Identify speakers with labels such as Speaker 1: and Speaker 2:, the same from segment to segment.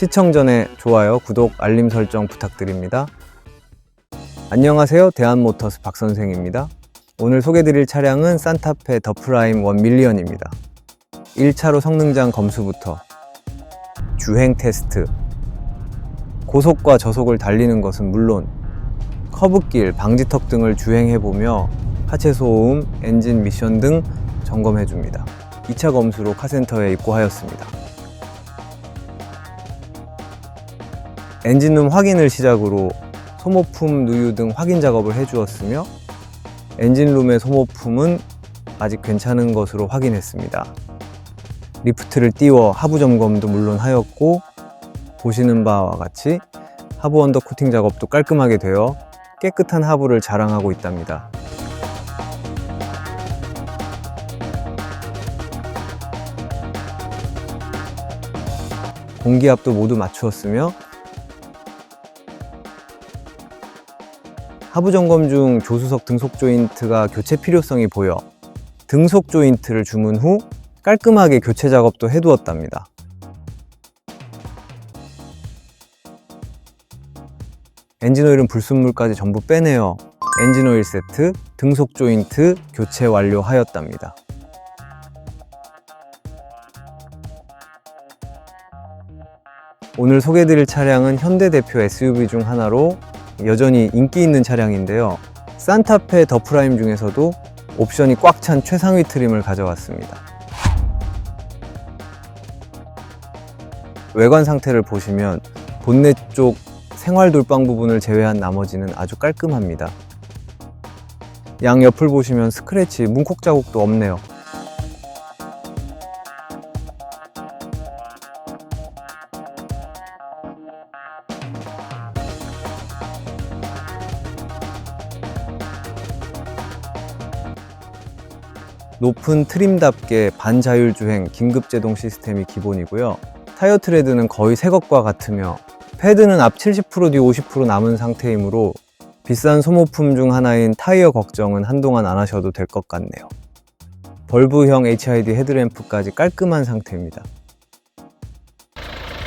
Speaker 1: 시청 전에 좋아요, 구독, 알림 설정 부탁드립니다. 안녕하세요. 대한모터스 박선생입니다. 오늘 소개드릴 차량은 산타페 더 프라임 1 밀리언입니다. 1차로 성능장 검수부터 주행 테스트, 고속과 저속을 달리는 것은 물론 커브길, 방지턱 등을 주행해보며 하체 소음, 엔진 미션 등 점검해줍니다. 2차 검수로 카센터에 입고하였습니다. 엔진룸 확인을 시작으로 소모품 누유 등 확인 작업을 해주었으며 엔진룸의 소모품은 아직 괜찮은 것으로 확인했습니다. 리프트를 띄워 하부 점검도 물론 하였고 보시는 바와 같이 하부 언더 코팅 작업도 깔끔하게 되어 깨끗한 하부를 자랑하고 있답니다. 공기압도 모두 맞추었으며 하부 점검 중 조수석 등속 조인트가 교체 필요성이 보여 등속 조인트를 주문 후 깔끔하게 교체 작업도 해두었답니다. 엔진오일은 불순물까지 전부 빼내어 엔진오일 세트, 등속 조인트 교체 완료하였답니다. 오늘 소개드릴 차량은 현대 대표 SUV 중 하나로 여전히 인기 있는 차량인데요. 산타페 더 프라임 중에서도 옵션이 꽉 찬 최상위 트림을 가져왔습니다. 외관 상태를 보시면 본넷 쪽 생활 돌방 부분을 제외한 나머지는 아주 깔끔합니다. 양 옆을 보시면 스크래치, 문콕 자국도 없네요. 높은 트림답게 반자율 주행 긴급 제동 시스템이 기본이고요. 타이어 트레드는 거의 새 것과 같으며 패드는 앞 70%, 뒤 50% 남은 상태이므로 비싼 소모품 중 하나인 타이어 걱정은 한동안 안 하셔도 될 것 같네요. 벌브형 HID 헤드램프까지 깔끔한 상태입니다.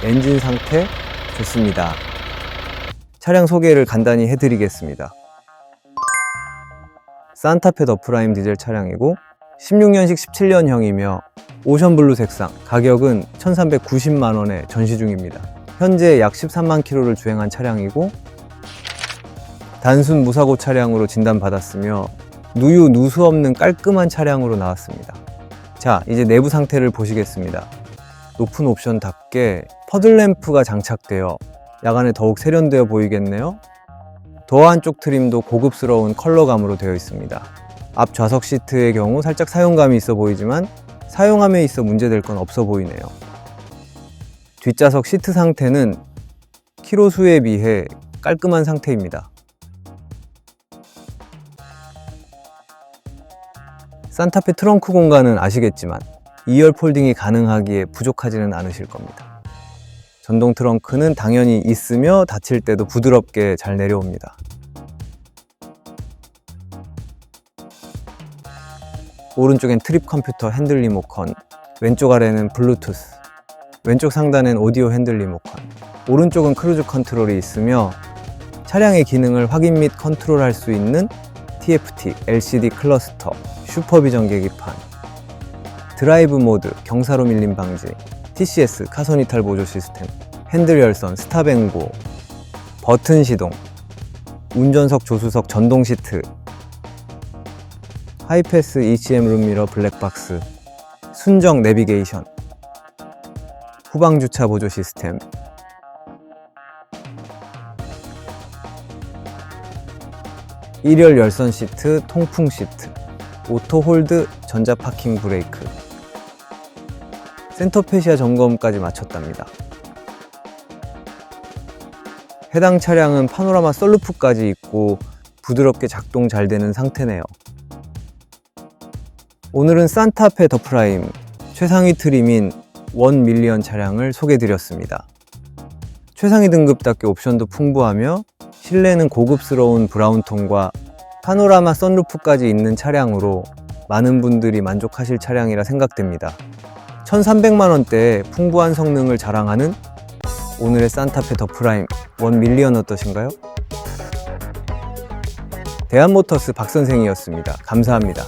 Speaker 1: 엔진 상태 좋습니다. 차량 소개를 간단히 해드리겠습니다. 산타페 더 프라임 디젤 차량이고 16년식 17년형이며 오션블루 색상 가격은 1390만 원에 전시 중입니다. 현재 약 13만 킬로를 주행한 차량이고 단순 무사고 차량으로 진단받았으며 누유 누수 없는 깔끔한 차량으로 나왔습니다. 자 이제 내부 상태를 보시겠습니다. 높은 옵션답게 퍼들램프가 장착되어 야간에 더욱 세련되어 보이겠네요. 도어 한쪽 트림도 고급스러운 컬러감으로 되어 있습니다 앞 좌석 시트의 경우 살짝 사용감이 있어 보이지만 사용함에 있어 문제될 건 없어 보이네요. 뒷좌석 시트 상태는 키로 수에 비해 깔끔한 상태입니다. 산타페 트렁크 공간은 아시겠지만 2열 폴딩이 가능하기에 부족하지는 않으실 겁니다. 전동 트렁크는 당연히 있으며 닫힐 때도 부드럽게 잘 내려옵니다. 오른쪽엔 트립 컴퓨터 핸들 리모컨, 왼쪽 아래는 블루투스, 왼쪽 상단엔 오디오 핸들 리모컨, 오른쪽은 크루즈 컨트롤이 있으며 차량의 기능을 확인 및 컨트롤할 수 있는 TFT, LCD 클러스터, 슈퍼비전 계기판, 드라이브 모드, 경사로 밀림 방지, TCS, 카손 이탈 보조 시스템, 핸들 열선, 스탑앤고, 버튼 시동, 운전석 조수석 전동 시트, 하이패스 ECM 룸미러 블랙박스, 순정 내비게이션, 후방 주차 보조 시스템, 일열 열선 시트, 통풍 시트, 오토 홀드 전자 파킹 브레이크, 센터페시아 점검까지 마쳤답니다. 해당 차량은 파노라마 썰루프까지 있고 부드럽게 작동 잘 되는 상태네요. 오늘은 산타페 더 프라임 최상위 트림인 1 밀리언 차량을 소개해 드렸습니다. 최상위 등급답게 옵션도 풍부하며 실내는 고급스러운 브라운톤과 파노라마 선루프까지 있는 차량으로 많은 분들이 만족하실 차량이라 생각됩니다. 1300만 원대에 풍부한 성능을 자랑하는 오늘의 산타페 더 프라임 1 밀리언 어떠신가요? 대한모터스 박 선생이었습니다. 감사합니다.